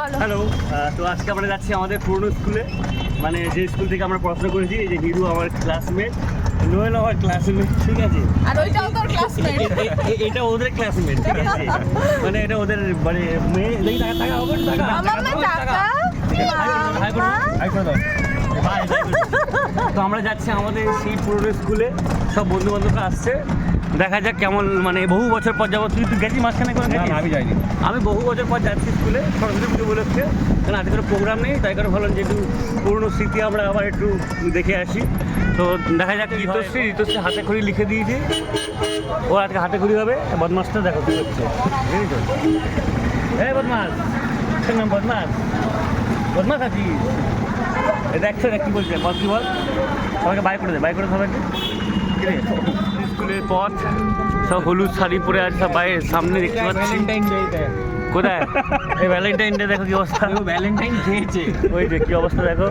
Hello তো আজকে আমরা যাচ্ছি আমাদের পুরনো স্কুলে মানে যে স্কুল থেকে আমরা পড়াশোনা করেছি এই যে হিরু আমার ক্লাসমেট নোয়েল আমার ক্লাসমেট ঠিক আছে আর ওইটাও তোর ক্লাসমেট এটা ওদের ক্লাসমেট ঠিক আছে মানে এটা ওদের মানে মেয়ে দেখি টাকা টাকা হবে টাকা আমার টাকা হাই করো হাই করো দাও হাই করো। তো আমরা যাচ্ছি আমাদের সেই পুরনো স্কুলে। সব বন্ধু বান্ধবরা আসছে। দেখা যাক কেমন মানে বহু বছর পর যাব। তুই তুই গেছিস মাঝখানে কোনো গেছিস? আমি যাইনি। আমি বহু বছর পর যাচ্ছি স্কুলে সরস্বতী পুজো উপলক্ষে। কারণ আজকে কোনো প্রোগ্রাম নেই তাই কারণে ভাবলাম যে একটু পুরনো স্মৃতি আমরা আবার একটু দেখে আসি। তো দেখা যাক ঋতশ্রী ঋতশ্রী হাতে খড়ি লিখে দিয়েছি। ও আজকে হাতে খড়ি হবে। বদমাসটা দেখো কি হচ্ছে। বুঝেছ? এই বদমাস। বদমাস। বদমাস আছিস? দেখছ দেখ কি বলছে বল কি বল? সবাইকে বাই করে দে বাই করে দে সবাইকে। স্কুলের পথ সব হলুদ শাড়ি পরে আছে সব বাইরে সামনে দেখতে পাচ্ছি। কোথায়? এই ভ্যালেন্টাইন ডে দেখো কি অবস্থা। ভ্যালেন্টাইন খেয়েছে। ওই যে কি অবস্থা দেখো।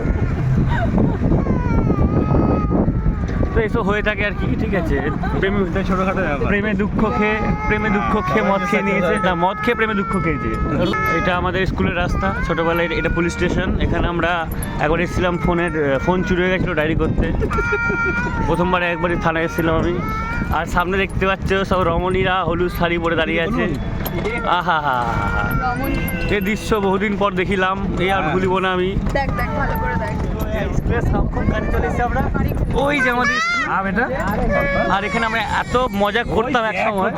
তো এইসব হয়ে থাকে আর কি ঠিক আছে। প্রেমে ছোটখাটো ব্যাপার। প্রেমে দুঃখ খেয়ে প্রেমে দুঃখ খেয়ে মদ খেয়ে নিয়েছে। না মদ খেয়ে প্রেমে দুঃখ খেয়েছে। এটা আমাদের স্কুলের রাস্তা ছোটোবেলায় এটা পুলিশ স্টেশন এখানে আমরা একবার এসেছিলাম ফোনের ফোন চুরি হয়ে গেছিল ডায়েরি করতে। প্রথমবার একবারই থানায় এসেছিলাম আমি। আর সামনে দেখতে পাচ্ছ সব রমণীরা হলুদ শাড়ি পরে দাঁড়িয়ে আছে। আহা হা এই দৃশ্য বহুদিন পর দেখিলাম এই আর ভুলিব না আমি। দেখ দেখ ভালো করে দেখ। ওই যে আমাদের আর এটা? আর এখানে আমরা এত মজা করতাম এক সময়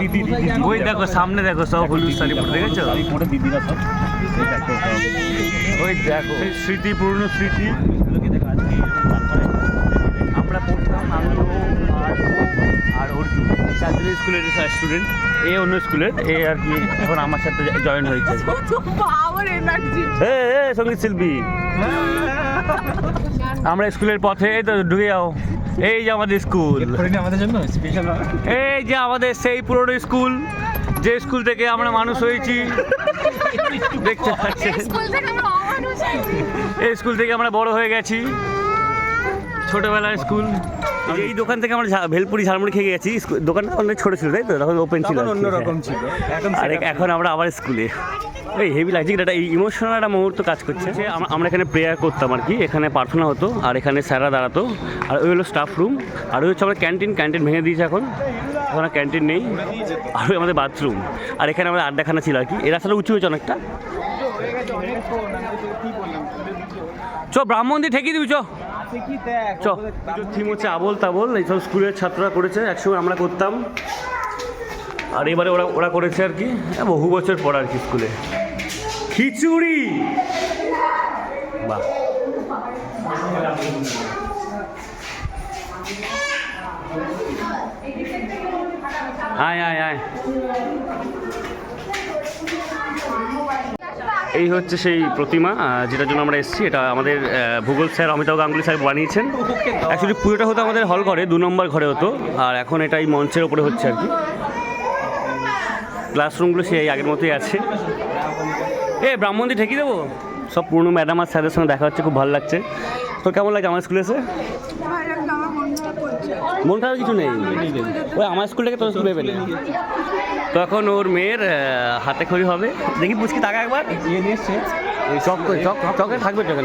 ওই দেখো সামনে দেখো সব হলুদ শাড়ি পরে দেখেছ? মোটে দিদিরা সব। ওই দেখো। স্মৃতি পুরনো স্মৃতি। আমরা পড়তাম আমি আর আর অর্জুন এই স্কুলের স্টুডেন্ট এ অন্য স্কুলের এ আর কি এখন আমার সাথে জয়েন হয়েছে। সংগীত শিল্পী। আমরা স্কুলের পথে এই তো ঢুকে যাও। এই যে আমাদের স্কুল। আমাদের জন্য স্পেশাল এই যে আমাদের সেই পুরনো স্কুল যে স্কুল থেকে আমরা মানুষ হয়েছি। দেখতে পাচ্ছেন? স্কুল থেকে আমরা অমানুষ হয়েছি। এই স্কুল থেকে আমরা বড় হয়ে গেছি। ছোটবেলার স্কুল। এই দোকান থেকে আমরা ঝা- ভেলপুরি ঝালমুড়ি খেয়ে গেছি। দোকানটা অনেক ছোট ছিল তাই তো? তখন ওপেন ছিল অন্যরকম। ছিল। আর এখন আমরা আবার স্কুলে। এই হেভি লাগছে কি একটা ইমোশনাল একটা মুহূর্ত কাজ করছে। যে আমরা এখানে প্রেয়ার করতাম আর কি এখানে প্রার্থনা হতো আর এখানে স্যাররা দাঁড়াতো। আর ওই হলো স্টাফ রুম আর ওই হচ্ছে আমার ক্যান্টিন ক্যান্টিন ভেঙে দিয়েছে এখন। এখন ক্যান্টিন নেই। আর ওই আমাদের বাথরুম আর এখানে আমাদের আড্ডাখানা ছিল আর কি। এই রাস্তাটা উঁচু হয়েছে অনেকটা। চ ব্রাহ্মণ দিয়ে ঠেকিয়ে দিবি চ। চ। থিম হচ্ছে আবল তাবল এইসব স্কুলের ছাত্ররা করেছে একসময় আমরা করতাম। আর এবারে ওরা ওরা করেছে আর কি বহু বছর পর আর কি স্কুলে খিচুড়ি। বাহ। আয় আয় আয় এই হচ্ছে সেই প্রতিমা যেটার জন্য আমরা এসেছি। এটা আমাদের ভূগোল স্যার অমিতাভ গাঙ্গুলি স্যার বানিয়েছেন। অ্যাকচুয়ালি পুজোটা হতো আমাদের হল ঘরে, দু নম্বর ঘরে হতো। আর এখন এটা এই মঞ্চের ওপরে হচ্ছে আর কি। ক্লাসরুমগুলো সেই আগের মতোই আছে। এ ব্রাহ্মণদি ঠেকিয়ে দেবো? সব পুরনো ম্যাডাম আর স্যারের সঙ্গে দেখা হচ্ছে, খুব ভালো লাগছে। তো কেমন লাগছে আমার স্কুলে এসে? মন খারাপ কিছু নেই। ওই আমার স্কুল থেকে তোর স্কুল ভেবে তখন ওর মেয়ের হাতে খড়ি হবে। দেখি পুচকি টাকা একবার। চক চক থাকবে চকে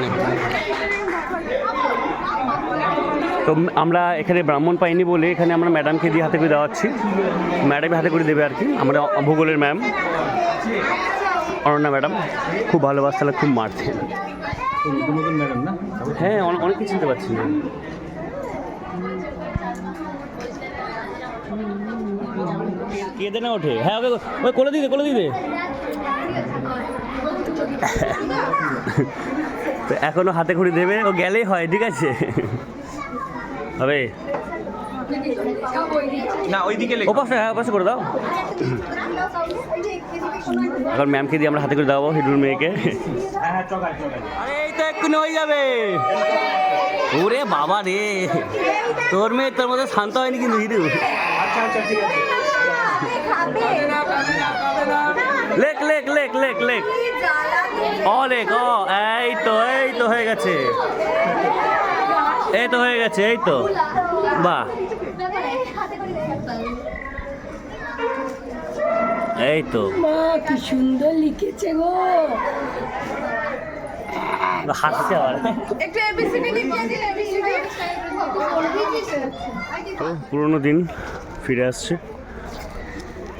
তো আমরা এখানে ব্রাহ্মণ পাইনি বলে এখানে আমরা ম্যাডামকে দিয়ে হাতে করে দেওয়াচ্ছি ম্যাডামই হাতে করে দেবে আর কি। আমরা ভূগোলের ম্যাম। অনন্যা ম্যাডাম। খুব ভালোবাসতে খুব মারতেন হ্যাঁ অনে- অনেকে চিনতে পারছি না কেঁদে না ওঠে? হ্যাঁ ওকে ওই কোলে দিদে কোলে দিদে তো এখনও হাতে খড়ি দেবে ও গেলেই হয় ঠিক আছে? হবে? না ওইদিকে ও পাশে হ্যাঁ ও পাশে করে দাও। এখন ম্যামকে দিয়ে আমরা হাতে করে দেওয়াবো হিডুর মেয়েকে। এই তো এক্ষুনি হয়ে যাবে। ওরে বাবা রে, তোর মেয়ে তোর মধ্যে শান্ত হয়নি কিন্তু আছে লেখ লেখ লেখ লেখ লেখ। অ লেখ, অ, এই তো এই তো হয়ে গেছে। এই তো হয়ে গেছে, এই তো। বাহ। এই তো। মা কি সুন্দর লিখেছে গো। হাসছে আবার। একটু এবিসিডি লিখিয়ে দিন এবিসিডি তো পুরোনো দিন ফিরে আসছে।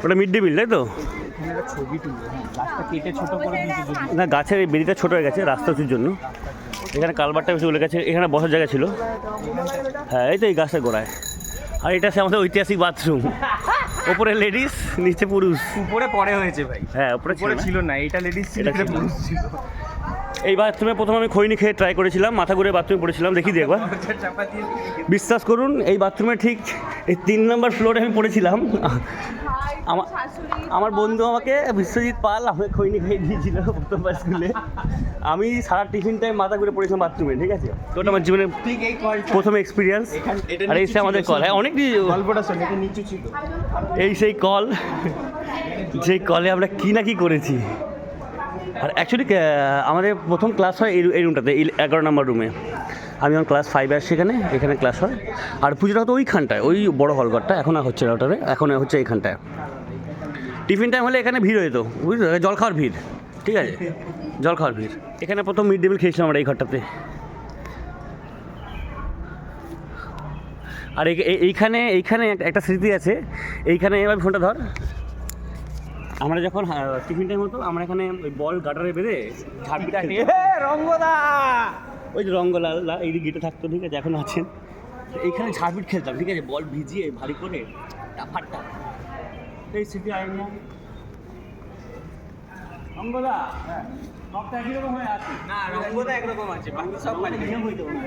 ওটা মিড ডে মিল তাই তো? ছবি তুলবো গাছটা কেটে ছোট করে দিয়েছে যদি না গাছের এই বেদিটা ছোটো হয়ে গেছে রাস্তা উঁচুর জন্য। এখানে কালবারটা বেশি বলে গেছে এখানে বসার জায়গা ছিল। হ্যাঁ এই তো এই গাছের গোড়ায়। আর এটা সে আমাদের ঐতিহাসিক বাথরুম ওপরে লেডিস নিচে পুরুষ। উপরে পরে হয়েছে ভাই। হ্যাঁ উপরে। ছিল না? এটা লেডিস ছিল এটা। পুরুষ ছিল। এই বাথরুমে প্রথমে আমি খৈনি খেয়ে ট্রাই করেছিলাম মাথা ঘুরে বাথরুমে পড়েছিলাম দেখি দিয়ে একবার বিশ্বাস করুন এই বাথরুমে ঠিক এই তিন নম্বর ফ্লোরে আমি পড়েছিলাম। আমার আমার বন্ধু আমাকে বিশ্বজিৎ পাল আমাকে খৈনি খেয়ে দিয়েছিল প্রথমবার স্কুলে আমি সারা টিফিন টাইম মাথা ঘুরে পড়েছিলাম বাথরুমে ঠিক আছে? তো ওটা আমার জীবনে প্রথম এক্সপিরিয়েন্স আর এই সে আমাদের কল হ্যাঁ অনেক গল্পটা শোন এটা নিচু ছিল। এই সেই কল যে কলে আমরা কি না কি করেছি। আর অ্যাকচুয়ালি আমাদের প্রথম ক্লাস হয় এই এই রুমটাতে এই এগারো নম্বর রুমে আমি যখন ক্লাস ফাইভে আসছি এখানে এখানে ক্লাস হয়। আর পুজোটা হতো ওইখানটায় ওই বড় হলঘরটা এখন আর হচ্ছে না ওটাতে এখন হচ্ছে এইখানটায়। টিফিন টাইম হলে এখানে ভিড় হতো বুঝলো? জল খাওয়ার ভিড় ঠিক আছে? জল খাওয়ার ভিড়। এখানে প্রথম মিড ডে মিল খেয়েছিলাম আমরা এই ঘরটাতে। আর এই- এই- এইখানে এইখানে একটা স্মৃতি আছে। এইখানে এবার ফোনটা ধর। আমরা যখন টিফিন টাইম হতো আমরা এখানে ওই বল গাটারে বেঁধে ঝাড়পিট খেলতাম। রঙ্গদা! ওই যে রঙ্গলাল এই গিটে থাকতো ঠিক আছে? এখন আছেন। এইখানে ঝাড়পিট খেলতাম ঠিক আছে? বল ভিজিয়ে ভারী করে টাফারটা এই স্মৃতি আয় না রঙ্গদা সবটা একই রকম হয়ে আছে? না রঙ্গদা একরকম আছে বাকি সব পাল্টে না।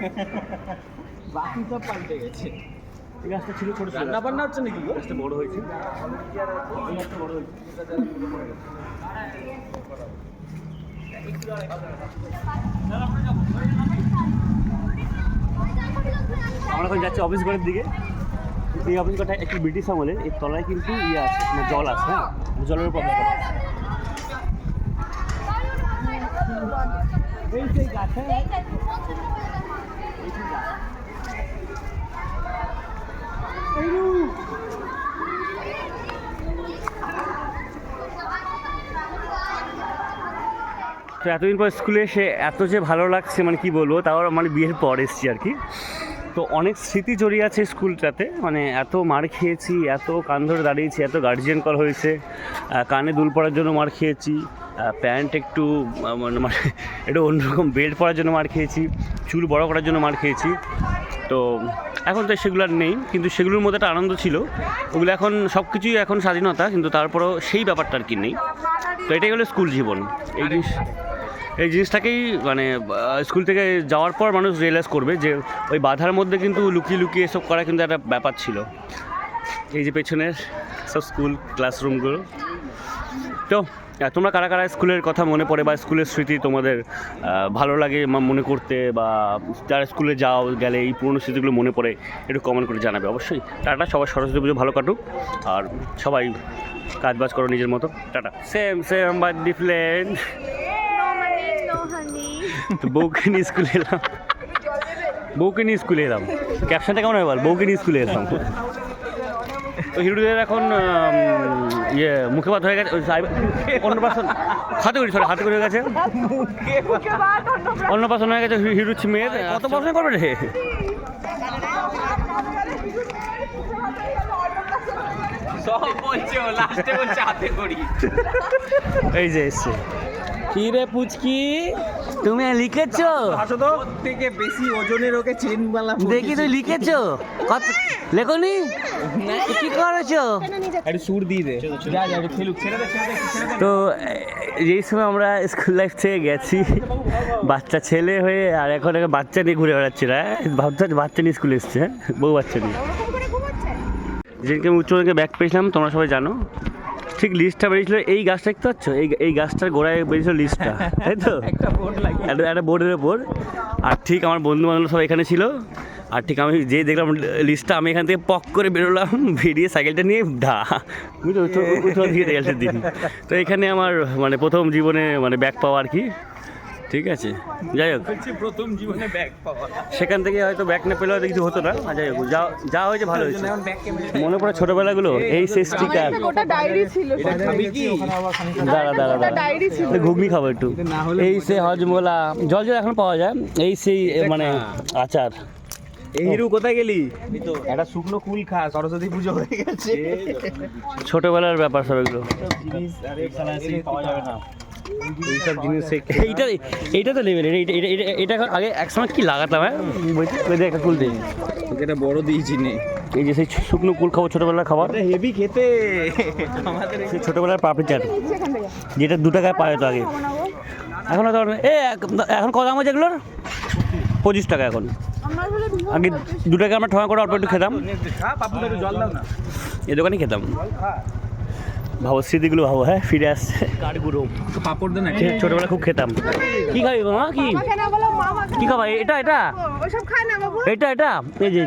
বাকি সব পাল্টে গেছে। এই গাছটা ছিল ছোট ছিল। রান্না বান্না হচ্ছে নাকি? গাছটা বড় হয়েছে। এই গাছটা বড় হয়েছে। আমরা এখন যাচ্ছি অফিস ঘরের দিকে। এই ঘরটা একটু ব্রিটিশ আমলের এর তলায় কিন্তু ইয়ে আছে মানে জল আছে হ্যাঁ? জলের উপর এই তো এতদিন পর স্কুলে এসে এত যে ভালো লাগছে মানে কি বলব, তাও মানে বিয়ের পর এসেছি আর কি। তো অনেক স্মৃতি জড়িয়ে আছে স্কুলটাতে। মানে এত মার খেয়েছি, এত কান ধরে দাঁড়িয়েছি, এত গার্জিয়ান কল হয়েছে। কানে দুল পড়ার জন্য মার খেয়েছি প্যান্ট একটু মানে একটু অন্যরকম বেড পরার জন্য মার খেয়েছি, চুল বড় করার জন্য মার খেয়েছি। তো এখন তো সেগুলো আর নেই, কিন্তু সেগুলোর মধ্যে একটা আনন্দ ছিল। ওগুলো এখন সব কিছুই এখন স্বাধীনতা, কিন্তু তারপরেও সেই ব্যাপারটা আর কি নেই। তো এটাই হলো স্কুল জীবন। এই জিনিস এই জিনিসটাকেই মানে স্কুল থেকে যাওয়ার পর মানুষ রিয়েলাইজ করবে যে ওই বাধার মধ্যে কিন্তু লুকিয়ে লুকিয়ে এসব করা কিন্তু একটা ব্যাপার ছিল। এই যে পেছনের সব স্কুল ক্লাসরুমগুলো তো তোমরা কারা কারা স্কুলের কথা মনে পড়ে বা স্কুলের স্মৃতি তোমাদের ভালো লাগে মনে করতে বা যারা স্কুলে যাও, গেলে এই পুরনো স্মৃতিগুলো মনে পড়ে একটু কমেন্ট করে জানাবে অবশ্যই। টাটা, সবার সরস্বতী পুজো ভালো কাটুক। আর সবাই কাজ বাজ করো নিজের মতো। টাটা। সেম সেম হানি তো বউকে নিয়ে স্কুলে এলাম। বউকে নিয়ে স্কুলে এলাম। ক্যাপশনটা কেমন হয় বল? বউকে নিয়ে স্কুলে এলাম। তো হিরুদের এখন ইয়ে মুখে ভাত হয়ে গেছে অন্নপ্রাশন হাতে করি সরি হাতে করে হয়ে গেছে। অন্নপ্রাশন হয়ে গেছে হি- হিরুর মেয়ের কত পড়াশোনা করবে রে? সব বলছে ও লাস্টে বলছে হাতে করি। এই যে এসছে। কি রে পুচকি? তুমি লিখেছো? আসো তো। থেকে বেশি ওজনের ওকে চেন বালা দেখি তুই লিখেছো? কত লেখনি? কি করেছ? একটু সুর দিয়ে দে। যা যা খেলুক ছেড়ে দে ছেড়ে দে তো যেই সময় আমরা স্কুল লাইফ থেকে গেছি। বাচ্চা ছেলে হয়ে আর এখন একটা বাচ্চা নিয়ে ঘুরে বেড়াচ্ছি না? ভাবতে বাচ্চা নিয়ে স্কুলে এসছে? বউ বাচ্চা নিয়ে। যেদিনকে আমি উচ্চ ব্যাগ পেয়েছিলাম তোমরা সবাই জানো ঠিক লিস্টটা বেরিয়েছিল এই গাছটা দেখতে পাচ্ছ? এই এই গাছটার গোড়ায় বেরিয়েছিল লিস্টটা তাই তো? একটা একটা বোর্ডের ওপর আর ঠিক আমার বন্ধু বান্ধব সব এখানে ছিল। আর ঠিক আমি যে দেখলাম লিস্টটা আমি এখান থেকে পক করে বেরোলাম বেরিয়ে সাইকেলটা নিয়ে ধা বুঝলো উত্তর দিকে দিন। তো এখানে আমার মানে প্রথম জীবনে মানে ব্যাক পাওয়া আর কি। ঠিক আছে। যাই হোক। প্রথম জীবনে ব্যাগ পাওয়া। সেখান থেকে হয়তো ব্যাগ না পেলে হয়তো কিছু হতো না যাই হোক যা যা হয়েছে ভালো হয়েছে। মনে পড়ে ছোটবেলাগুলো এই সে স্টিকার গোটা ডায়েরি ছিল এটা খাবি কি দাঁড়া দাঁড়া দাঁড়া। ঘুগনি খাব একটু। এই সে হজমোলা জল জল এখন পাওয়া যায়। এই সেই মানে আচার। এই হিরু কোথায় গেলি? একটা শুকনো কুল খা সরস্বতী পুজো হয়ে গেছে। ছোটবেলার ব্যাপার সব এগুলো। জিনিস আরে পাওয়া যাবে না। এইসব জিনিস এইটা এইটা তো লেভেল এটা এখন আগে একসময় কি লাগাতাম হ্যাঁ? বলছি একটা কুল দিই এটা বড় দিয়েছি নে। এই যে সেই শুকনো কুল খাব ছোটবেলার খাবার। হেভি খেতে। আমাদের সেই ছোটবেলার পাপড়ি চাট যেটা দু টাকায় পায় তো আগে। এখন তো এ এখন কত দাম আছে এগুলোর? পঁচিশ টাকা এখন। আগে দু টাকা আমরা ঠোঁয়া করে অল্প একটু খেতাম। এই দোকানে খেতাম। ভাবো স্মৃতিগুলো ভাবো হ্যাঁ ফিরে আসছে। কাঠগুলো পাপড় দে না ছোটবেলা খুব খেতাম। কি খাবি মামা কি? কি খাবা? এটা এটা? ওসব খায় না বাবু। এটা এটা? এই যে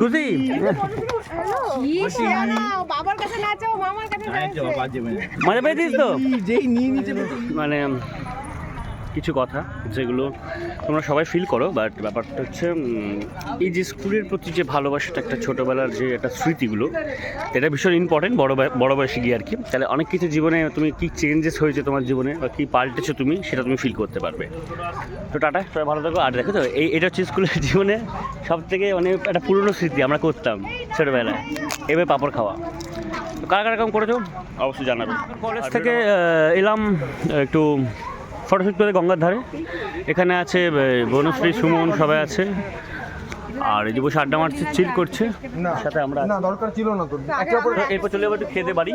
খুশি? কি না বাবার কাছে নাচো মামার কাছে নাচো মজা পেয়েছিস তো? যেই নিয়ে নিচে মানে কিছু কথা যেগুলো তোমরা সবাই ফিল করো বাট ব্যাপারটা হচ্ছে এই যে স্কুলের প্রতি যে ভালোবাসাটা একটা ছোটোবেলার যে একটা স্মৃতিগুলো এটা ভীষণ ইম্পর্টেন্ট বড় বড় বয়সে গিয়ে আর কি। তাহলে অনেক কিছু জীবনে তুমি কি চেঞ্জেস হয়েছে তোমার জীবনে বা কী পাল্টেছো তুমি সেটা তুমি ফিল করতে পারবে। তো টাটা সবাই ভালো থাকো। আর দেখো তো এই এটা হচ্ছে স্কুলের জীবনে সব থেকে মানে একটা পুরনো স্মৃতি আমরা করতাম ছোটোবেলায়। এবার পাপড় খাওয়া। তো কারা কারা এরকম করেছ? অবশ্যই জানাবে। কলেজ থেকে এলাম একটু ফটোশুট করে গঙ্গার ধারে। এখানে আছে বনশ্রী সুমন সবাই আছে। আর এই যে বসে আড্ডা মারছে চিল করছে। সাথে আমরা না দরকার ছিল না তো। তো এরপর চলে যাব একটু খেতে বাড়ি।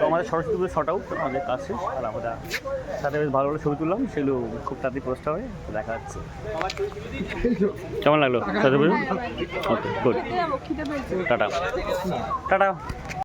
তো আমাদের সরস্বতী পুজো শর্ট আউট আমাদের কাজ শেষ। আর আমরা সাথে বেশ ভালো ভালো ছবি তুললাম। সেগুলো খুব তাড়াতাড়ি পোস্ট হবে দেখা যাচ্ছে। কেমন লাগল Saraswati Puja? Okay good tata. Tata.